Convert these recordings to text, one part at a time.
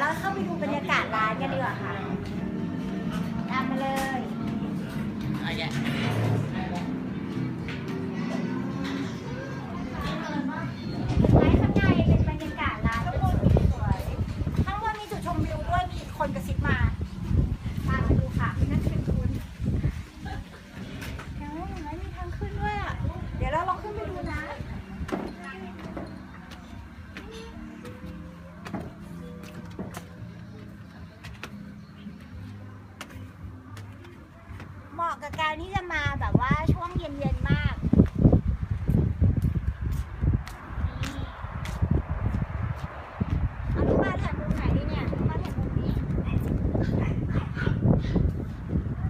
แล้วเข้าไปดูบรรยากาศร้านกันดีกว่าค่ะ เหมาะกับการที่จะมาแบบว่าช่วงเย็นๆมากเอาลูกมาถ่ายมุมไหนดีเนี่ยลูกมาถ่ายมุมนี้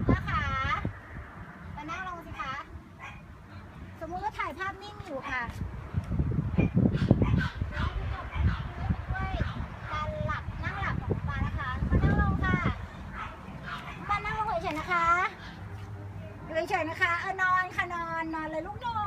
นะคะมานั่งลงสิคะ สมมุติว่าถ่ายภาพนิ่งอยู่ค่ะด้วยการหลับนั่งหลับของปานะคะ มานั่งลงค่ะ มานั่งลงเฉยๆนะคะอยู่ เฉยๆนะคะ เออนอนค่ะนอนนอนเลยลูกนอน